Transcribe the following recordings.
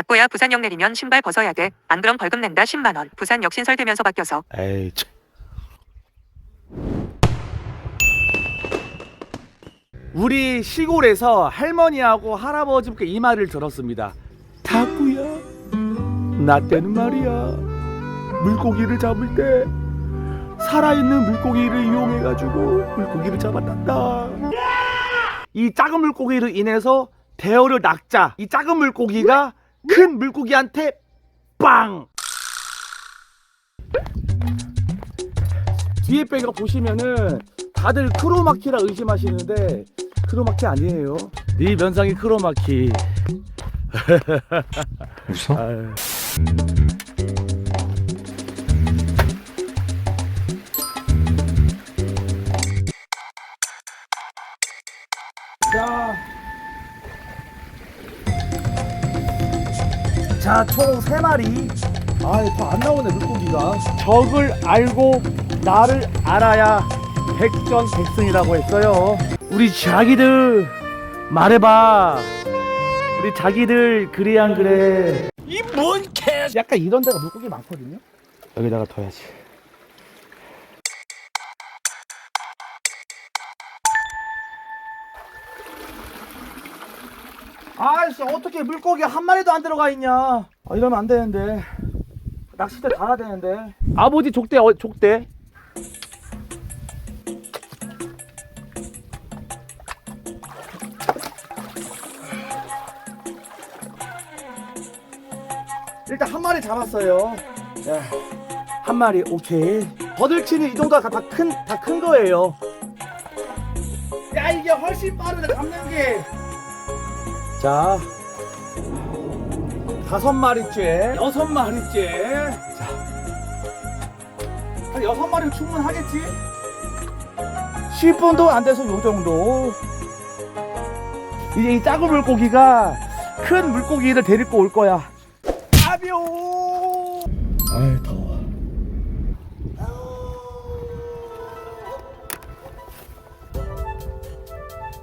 닫고야 부산역 내리면 신발 벗어야 돼. 안 그럼 벌금 낸다 10만 원. 부산 역 신설 되면서 바뀌어서 에이 참. 우리 시골에서 할머니하고 할아버지께 이 말을 들었습니다. 다구야, 나 때는 말이야. 물고기를 잡을 때 살아있는 물고기를 이용해가지고 물고기를 잡았단다. 이 작은 물고기로 인해서 대어를 낚자. 이 작은 물고기가 큰 물고기한테 빵! 뒤에 배가 보시면은 다들 크로마키라 의심하시는데 크로마키 아니에요. 네 면상이 크로마키. 웃어? 아유. 자, 총세 마리. 아, 더안 나오네 물고기가. 적을 알고 나를 알아야 백전백승이라고 했어요. 우리 자기들 말해봐. 우리 자기들 그래 안 그래? 이 뭔 개? 약간 이런 데가 물고기 많거든요. 여기다가 둬야지. 아씨 어떻게 물고기 한 마리도 안 들어가 있냐? 아, 이러면 안 되는데. 낚싯대 달아야 되는데. 아버지 족대 어, 족대. 일단 한 마리 잡았어요. 자, 한 마리 오케이. 버들치는 이 정도가 다큰 다 큰 거예요. 야 이게 훨씬 빠르네 잡는 게. 자 다섯 마리째, 여섯 마리째. 자, 한 여섯 마리 충분하겠지? 10분도 안 돼서 요 정도. 이제 이 작은 물고기가 큰 물고기를 데리고 올 거야. 아비오. 아이 더워.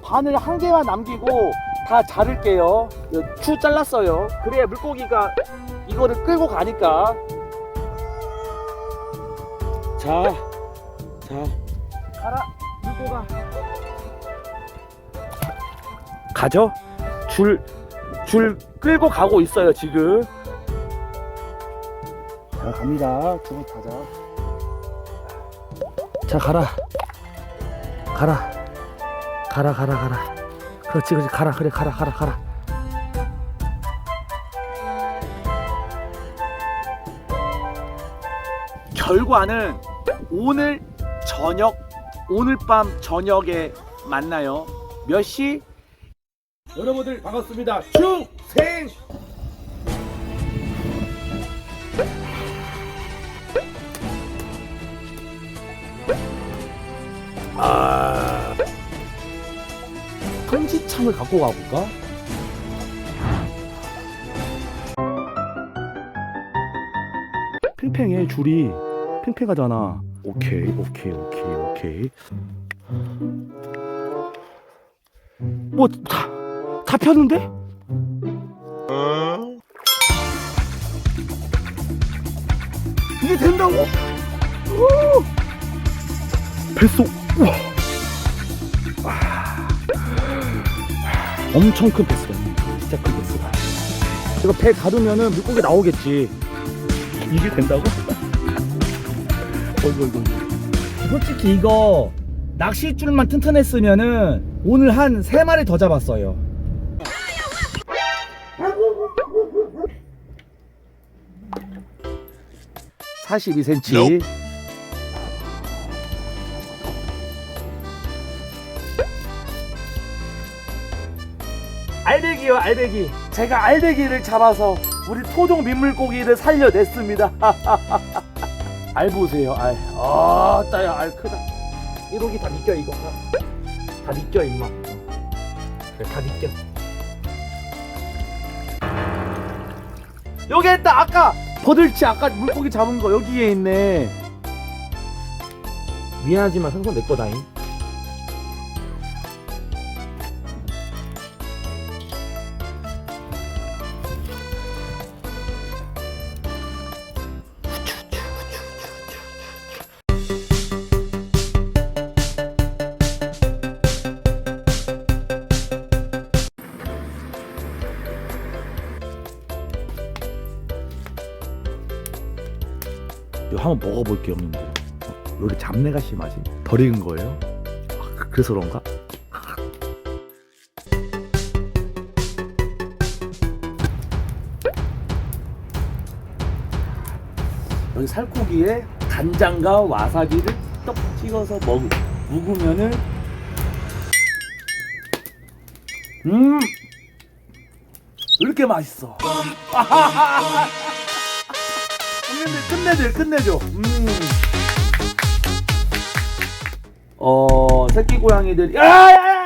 바늘 한 개만 남기고 다 자를게요. 추 잘랐어요. 그래야 물고기가 이거를 끌고 가니까. 자, 자, 가라, 물고가. 가죠? 줄, 줄 끌고 가고 있어요, 지금. 자, 갑니다. 줄을 타자. 자, 가라. 가라. 가라, 가라, 가라. 그렇지, 그렇지. 가라, 그래, 가라, 가라, 가라. 결과는 오늘 저녁, 오늘 밤 저녁에 만나요. 몇 시? 여러분들 반갑습니다. 충생! 아. 통지창을 갖고 가볼까? 팽팽해 줄이 팽팽하잖아. 오케이 오케이 오케이 오케이. 뭐 다, 잡혔는데? 이게 된다고? 오! 뱃속 우와 엄청 큰 베스가 진짜 큰 베스가 이거 배 가두면은 물고기 나오겠지. 이게 된다고? 어이구 어이구 솔직히 이거 낚싯줄만 튼튼했으면은 오늘 한 세마리더 잡았어요. (42cm) 알배기요 알배기. 제가 알배기를 잡아서 우리 토종 민물고기를 살려냈습니다. 알 보세요 알. 아 따야 알 크다. 이러기 다 믿겨 이거. 다, 다 믿겨 임마. 다 믿겨. 여기 있다 아까! 버들치 아까 물고기 잡은 거 여기에 있네. 미안하지만 생선 내 거다잉 이거 한번 먹어볼게요, 형님들. 왜 이렇게 잡내가 심하지? 덜 익은 거예요? 아, 그- 그래서 그런가? 여기 살코기에 간장과 와사비를 떡 찍어서 먹, 묵으면은 음! 왜 이렇게 맛있어? 형님들 끝내줘, 끝내줘. 음. 어, 새끼 고양이들, 야, 야, 야,